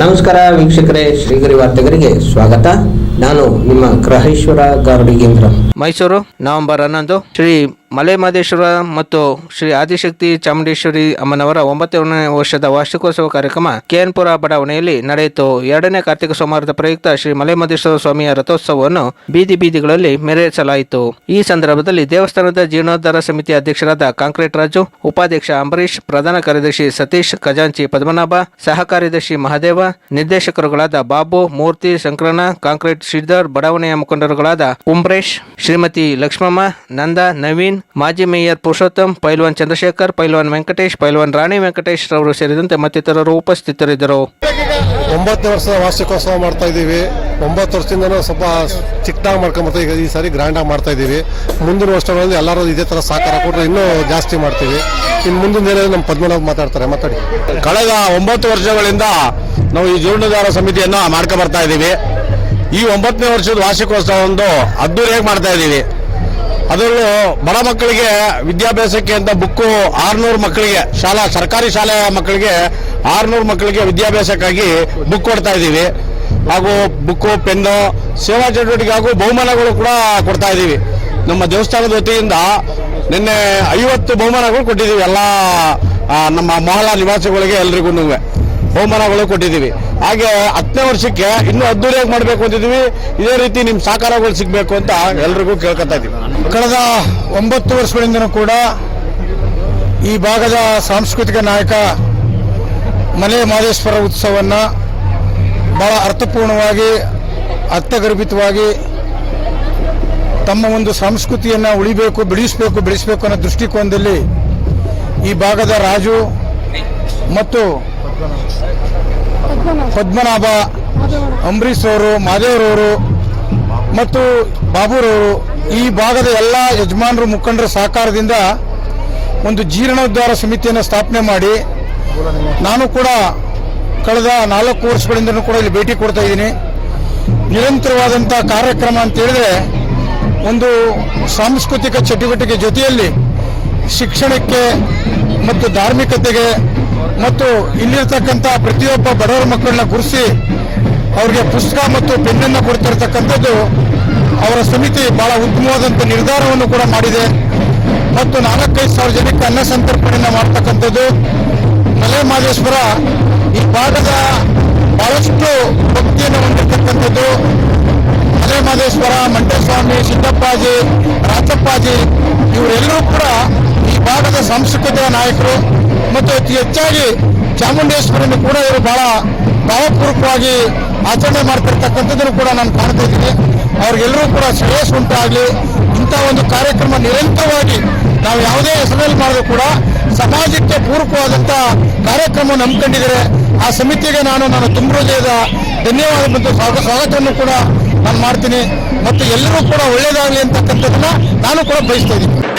ನಮಸ್ಕಾರ ವೀಕ್ಷಕರೇ, ಶ್ರೀಗರಿ ವಾರ್ತೆಗರಿಗೆ ಸ್ವಾಗತ. ನಾನು ನಿಮ್ಮ ಗ್ರಹೇಶ್ವರ ಗಾರ್ಡಿಗೇಂದ್ರ ಮೈಸೂರು, ನವೆಂಬರ್ ಹನ್ನೊಂದು, ಶ್ರೀ ಮಲೆಮಹದೇಶ್ವರ ಮತ್ತು ಶ್ರೀ ಆದಿಶಕ್ತಿ ಚಾಮುಂಡೇಶ್ವರಿ ಅಮ್ಮನವರ ಒಂಬತ್ತನೇ ವರ್ಷದ ವಾರ್ಷಿಕೋತ್ಸವ ಕಾರ್ಯಕ್ರಮ ಕೆಎನ್ಪುರ ಬಡಾವಣೆಯಲ್ಲಿ ನಡೆಯಿತು. ಎರಡನೇ ಕಾರ್ತಿಕ ಸೋಮವಾರದ ಪ್ರಯುಕ್ತ ಶ್ರೀ ಮಲೆಮಹದೇಶ್ವರ ಸ್ವಾಮಿಯ ರಥೋತ್ಸವವನ್ನು ಬೀದಿ ಬೀದಿಗಳಲ್ಲಿ ಮೆರೆಸಲಾಯಿತು. ಈ ಸಂದರ್ಭದಲ್ಲಿ ದೇವಸ್ಥಾನದ ಜೀರ್ಣೋದ್ಧಾರ ಸಮಿತಿ ಅಧ್ಯಕ್ಷರಾದ ಕಾಂಕ್ರೀಟ್ ರಾಜು, ಉಪಾಧ್ಯಕ್ಷ ಅಂಬರೀಶ್ ಪ್ರಧಾನ ಕಾರ್ಯದರ್ಶಿ ಸತೀಶ್, ಖಜಾಂಚಿ ಪದ್ಮನಾಭ ಸಹ ಕಾರ್ಯದರ್ಶಿ ಮಹದೇವ ನಿರ್ದೇಶಕರುಗಳಾದ ಬಾಬು ಮೂರ್ತಿ ಶಂಕರಣ್ಣ ಕಾಂಕ್ರೀಟ್ ಶ್ರೀಧರ್ ಬಡಾವಣೆಯ ಮುಖಂಡರುಗಳಾದ ಉಮ್ರೇಶ್ ಶ್ರೀಮತಿ ಲಕ್ಷ್ಮಮ್ಮ ನಂದ ನವೀನ್ ಮಾಜಿ ಮೇಯರ್ ಪುರುಷೋತ್ತಮ್ ಪೈಲ್ವಾನ್ ಚಂದ್ರಶೇಖರ್ ಪೈಲ್ವಾನ್ ವೆಂಕಟೇಶ್ ಪೈಲ್ವಾನ್ ರಾಣಿ ವೆಂಕಟೇಶ್ ರವರು ಸೇರಿದಂತೆ ಮತ್ತಿತರರು ಉಪಸ್ಥಿತರಿದ್ದರು. ಒಂಬತ್ತು ವರ್ಷದ ವಾರ್ಷಿಕೋತ್ಸವ ಮಾಡ್ತಾ ಇದ್ದೀವಿ. ಒಂಬತ್ತು ವರ್ಷದಿಂದ ಸ್ವಲ್ಪ ಚಿಕ್ಕದಾಗಿ ಮಾಡ್ಕೊಂಬರ್ತಾ ಈಗ ಈ ಸಾರಿ ಗ್ರ್ಯಾಂಡಾಗಿ ಮಾಡ್ತಾ ಇದ್ದೀವಿ. ಮುಂದಿನ ವರ್ಷಗಳಲ್ಲಿ ಎಲ್ಲರೂ ಇದೇ ಥರ ಸಹಕಾರ ಕೊಟ್ಟರೆ ಇನ್ನೂ ಜಾಸ್ತಿ ಮಾಡ್ತೀವಿ. ಇನ್ನು ಮುಂದಿನ ದಿನ ನಮ್ಮ ಪದ್ಮನಾಭ್ ಮಾತಾಡ್ತಾರೆ. ಮಾತಾಡಿ. ಕಳೆದ ಒಂಬತ್ತು ವರ್ಷಗಳಿಂದ ನಾವು ಈ ಜೀರ್ಣೋದ್ಧಾರ ಸಮಿತಿಯನ್ನು ಮಾಡ್ಕೊ ಬರ್ತಾ ಇದ್ದೀವಿ. ಈ ಒಂಬತ್ತನೇ ವರ್ಷದ ವಾರ್ಷಿಕೋತ್ಸವ ಒಂದು ಅದ್ದೂರಿಯಾಗಿ ಮಾಡ್ತಾ ಇದ್ದೀವಿ. ಅದರಲ್ಲೂ ಬಡ ಮಕ್ಕಳಿಗೆ ವಿದ್ಯಾಭ್ಯಾಸಕ್ಕೆ ಅಂತ ಬುಕ್ಕು ಆರ್ನೂರು ಮಕ್ಕಳಿಗೆ, ಶಾಲಾ, ಸರ್ಕಾರಿ ಶಾಲೆಯ ಮಕ್ಕಳಿಗೆ ಆರ್ನೂರು ಮಕ್ಕಳಿಗೆ ವಿದ್ಯಾಭ್ಯಾಸಕ್ಕಾಗಿ ಬುಕ್ ಕೊಡ್ತಾ ಇದ್ದೀವಿ. ಹಾಗೂ ಬುಕ್ಕು, ಪೆನ್ನು, ಸೇವಾ ಚಟುವಟಿಕೆ ಹಾಗೂ ಬಹುಮಾನಗಳು ಕೂಡ ಕೊಡ್ತಾ ಇದ್ದೀವಿ. ನಮ್ಮ ದೇವಸ್ಥಾನದ ವತಿಯಿಂದ ನಿನ್ನೆ ಐವತ್ತು ಬಹುಮಾನಗಳು ಕೊಟ್ಟಿದ್ದೀವಿ ಎಲ್ಲ ನಮ್ಮ ಮಹಲಾ ನಿವಾಸಿಗಳಿಗೆ ಎಲ್ರಿಗೂ. ಬಹುಮಾನಗಳು ಕೊಟ್ಟಿದ್ದೀವಿ. ಹಾಗೆ ಹತ್ತನೇ ವರ್ಷಕ್ಕೆ ಇನ್ನೂ ಅದ್ದೂರಿಯಾಗಿ ಮಾಡಬೇಕು ಅಂತಿದ್ದೀವಿ. ಇದೇ ರೀತಿ ನಿಮ್ಮ ಸಹಕಾರಗಳು ಸಿಗಬೇಕು ಅಂತ ಎಲ್ರಿಗೂ ಕೇಳ್ಕೊತಾ ಇದ್ದೀವಿ ಕಳೆದ ಒಂಬತ್ತು ವರ್ಷಗಳಿಂದನೂ ಕೂಡ ಈ ಭಾಗದ ಸಾಂಸ್ಕೃತಿಕ ನಾಯಕ ಮಲೆ ಮಹದೇಶ್ವರ ಉತ್ಸವವನ್ನು ಬಹಳ ಅರ್ಥಪೂರ್ಣವಾಗಿ, ಅರ್ಥಗರ್ಭಿತವಾಗಿ ತಮ್ಮ ಒಂದು ಸಂಸ್ಕೃತಿಯನ್ನು ಉಳಿಬೇಕು, ಬೆಳೆಸಬೇಕು ಬೆಳೆಸಬೇಕು ಅನ್ನೋ ದೃಷ್ಟಿಕೋನದಲ್ಲಿ ಈ ಭಾಗದ ರಾಜು ಮತ್ತು ಪದ್ಮನಾಭ. ಅಂಬರೀಶ್ ಅವರು ಮಾದೇವರವರು ಮತ್ತು ಬಾಬುರವರು ಈ ಭಾಗದ ಎಲ್ಲ ಯಜಮಾನರು, ಮುಖಂಡರ ಸಹಕಾರದಿಂದ ಒಂದು ಜೀರ್ಣೋದ್ಧಾರ ಸಮಿತಿಯನ್ನು ಸ್ಥಾಪನೆ ಮಾಡಿ ನಾನು ಕೂಡ ಕಳೆದ ನಾಲ್ಕು ವರ್ಷಗಳಿಂದಲೂ ಕೂಡ ಇಲ್ಲಿ ಭೇಟಿ ಕೊಡ್ತಾ ಇದ್ದೀನಿ. ನಿರಂತರವಾದಂಥ ಕಾರ್ಯಕ್ರಮ ಅಂತ ಹೇಳಿದ್ರೆ ಒಂದು ಸಾಂಸ್ಕೃತಿಕ ಚಟುವಟಿಕೆ ಜೊತೆಯಲ್ಲಿ ಶಿಕ್ಷಣಕ್ಕೆ ಮತ್ತು ಧಾರ್ಮಿಕತೆಗೆ ಮತ್ತು ಇಲ್ಲಿರ್ತಕ್ಕಂಥ ಪ್ರತಿಯೊಬ್ಬ ಬಡವರ ಮಕ್ಕಳನ್ನ ಗುರುಸಿ ಅವರಿಗೆ ಪುಸ್ತಕ ಮತ್ತು ಪೆನ್ನನ್ನು ಕೊಡ್ತಿರ್ತಕ್ಕಂಥದ್ದು ಅವರ ಸಮಿತಿ ಬಹಳ ಉತ್ತಮವಾದಂಥ ನಿರ್ಧಾರವನ್ನು ಕೂಡ ಮಾಡಿದೆ. ಮತ್ತು ನಾಲ್ಕೈದು ಸಾವಿರ ಜನಕ್ಕೆ ಅನ್ನ ಸಂತರ್ಪಣೆಯನ್ನು ಮಾಡ್ತಕ್ಕಂಥದ್ದು. ಮಲೆ ಮಹದೇಶ್ವರ ಈ ಭಾಗದ ಬಹಳಷ್ಟು ಭಕ್ತಿಯನ್ನು ಹೊಂದಿರತಕ್ಕಂಥದ್ದು. ಮಲೆ ಮಹದೇಶ್ವರ ಮಂಟೇಸ್ವಾಮಿ ಸಿದ್ದಪ್ಪಾಜಿ ರಾಜಪ್ಪಾಜಿ ಇವರೆಲ್ಲರೂ ಕೂಡ ಭಾಗದ ಸಾಂಸ್ಕೃತಿಕ ನಾಯಕರು ಮತ್ತು ಅತಿ ಹೆಚ್ಚಾಗಿ ಚಾಮುಂಡೇಶ್ವರಿಯನ್ನು ಕೂಡ ಇವರು ಬಹಳ ಭಾವಪೂರ್ವಕವಾಗಿ ಆಚರಣೆ ಮಾಡ್ತಿರ್ತಕ್ಕಂಥದ್ದನ್ನು ಕೂಡ ನಾನು ಕಾಣ್ತಾ ಇದ್ದೀನಿ. ಅವ್ರಿಗೆಲ್ಲರೂ ಕೂಡ ಶ್ರೇಯಸ್ ಉಂಟಾಗಲಿ. ಇಂಥ ಒಂದು ಕಾರ್ಯಕ್ರಮ ನಿರಂತರವಾಗಿ ನಾವು ಯಾವುದೇ ಹೆಸರಲ್ಲಿ ಮಾಡಿದ್ರು ಕೂಡ ಸಮಾಜಕ್ಕೆ ಪೂರಕವಾದಂಥ ಕಾರ್ಯಕ್ರಮ ನಂಬ್ಕೊಂಡಿದ್ದಾರೆ ಆ ಸಮಿತಿಗೆ ನಾನು ನನ್ನ ತುಂಬ ಹೃದಯದ ಧನ್ಯವಾದ ಮತ್ತು ಸ್ವಾಗ- ಸ್ವಾಗತವನ್ನು ಕೂಡ ನಾನು ಮಾಡ್ತೀನಿ. ಮತ್ತು ಎಲ್ಲರೂ ಕೂಡ ಒಳ್ಳೆಯದಾಗಲಿ ಅಂತಕ್ಕಂಥದ್ದನ್ನ ನಾನು ಕೂಡ ಬಯಸ್ತಾ ಇದ್ದೀನಿ.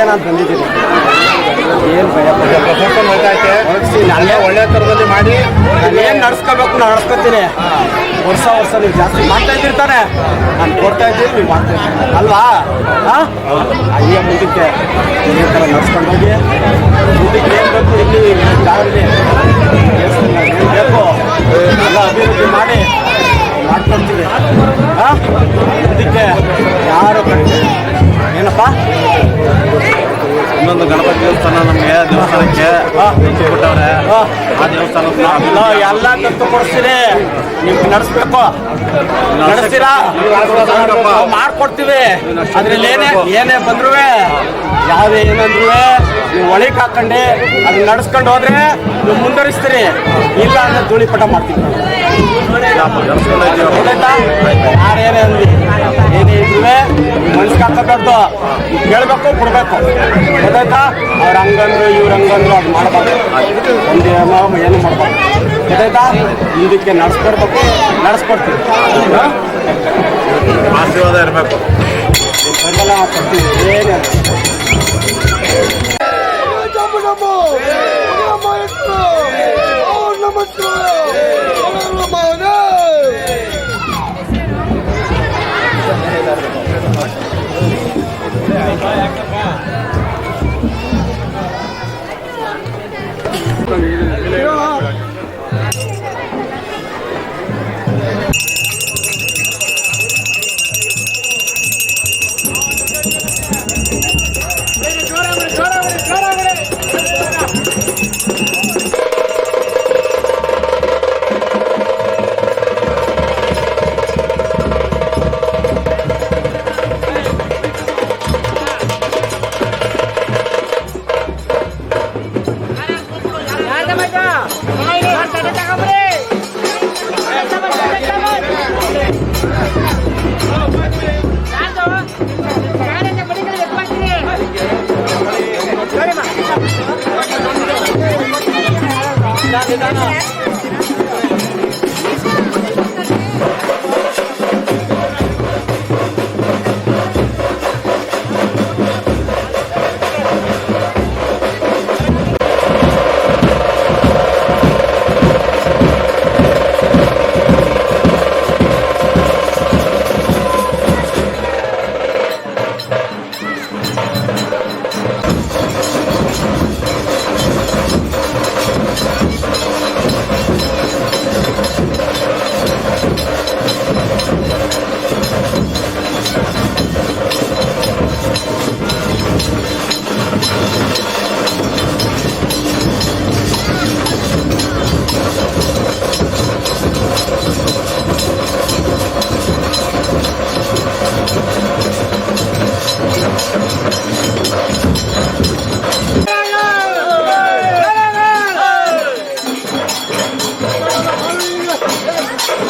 ಸಂತೋಷಕ್ಕೆ ನಾನು ಬಂದಿದ್ದೀನಿ ಏನು ಭಯ ಹೊರಡಿಸಿ ನಾನೇ ಒಳ್ಳೆ ಥರದಲ್ಲಿ ಮಾಡಿ. ನಾನು ಏನು ನಡ್ಸ್ಕೋಬೇಕು ನಾನು ನಡ್ಸ್ಕೊತೀನಿ. ವರ್ಷ ವರ್ಷ ನೀವು ಜಾಸ್ತಿ ಮಾಡ್ತಾ ಇದ್ದಿರ್ತಾನೆ. ನಾನು ಕೊಡ್ತಾ ಇದ್ದೀನಿ ನೀವು ಮಾಡ್ತಾ ಇದ್ದೀನಿ ಅಲ್ವಾ? ಹಾಂ? ಅಯ್ಯ ಮುಂದಕ್ಕೆ ಇದೇ ಥರ ನಡ್ಸ್ಕೊಂಡು ಹೋಗಿ. ಮುಂದಕ್ಕೆ ಏನು ಬೇಕು ಇಲ್ಲಿ ಜಾಗದಲ್ಲಿ. ಏನು ಬೇಕು? ಎಲ್ಲ ಅಭಿವೃದ್ಧಿ ಮಾಡಿ. ಮಾಡ್ಕೊಡ್ತೀವಿ ಹಾಂ? ಮುಂದಕ್ಕೆ ಯಾರು ಏನಪ್ಪ? ಇನ್ನೊಂದು ಗಣಪತಿ ದೇವಸ್ಥಾನ ನಮಗೆ ದೇವಸ್ಥಾನಕ್ಕೆ ಬಿಟ್ಟವ್ರೆ ಆ ದೇವಸ್ಥಾನ ಎಲ್ಲ ತಂತು ಕೊಡಿಸ್ತೀನಿ ನಿಮ್ಗೆ ನಡೆಸ್ಬೇಕು. ನಡೆಸ್ತೀರಾ? ಮಾಡ್ಕೊಡ್ತೀವಿ. ಅದ್ರಲ್ಲಿ ಏನೇ ಏನೇ ಬಂದ್ರು ಯಾವುದೇ ಏನಂದ್ರು ನೀವು ಒಳಗೆ ಹಾಕೊಂಡು ಅದನ್ನ ನಡೆಸ್ಕೊಂಡು ಹೋದ್ರೆ ನೀವು ಮುಂದುವರಿಸ್ತೀರಿ. ಇಲ್ಲ ಅಂದ್ರೆ ಧೂಳಿಪಟ ಮಾಡ್ತೀವಿ? ಯಾರೇನೇ ಅಂದ್ವಿ ಏನೇ ಇದ್ರುವೆ ಮನ್ಸಿಗೆ ಹಾಕಬೇಕು ಕೇಳಬೇಕು ಕೊಡಬೇಕು ಗೊತ್ತಾಯ್ತಾ ಅವ್ರು ಹಂಗಂದ್ರು ಇವ್ರು ಹಂಗಂದ್ರು ಅದು ಮಾಡಬಾರ್ದು ಒಂದು ಏನು ಮಾಡಬಾರ್ದು ಗೊತ್ತಾಯ್ತಾ ಇದಕ್ಕೆ ನಡ್ಸ್ಕೊಡ್ಬೇಕು ನಡ್ಸ್ಕೊಡ್ತೀವಿ ಆಶೀರ್ವಾದ ಇರಬೇಕು ಬೆಂಬಲ ನಮಸ್ಕಾರ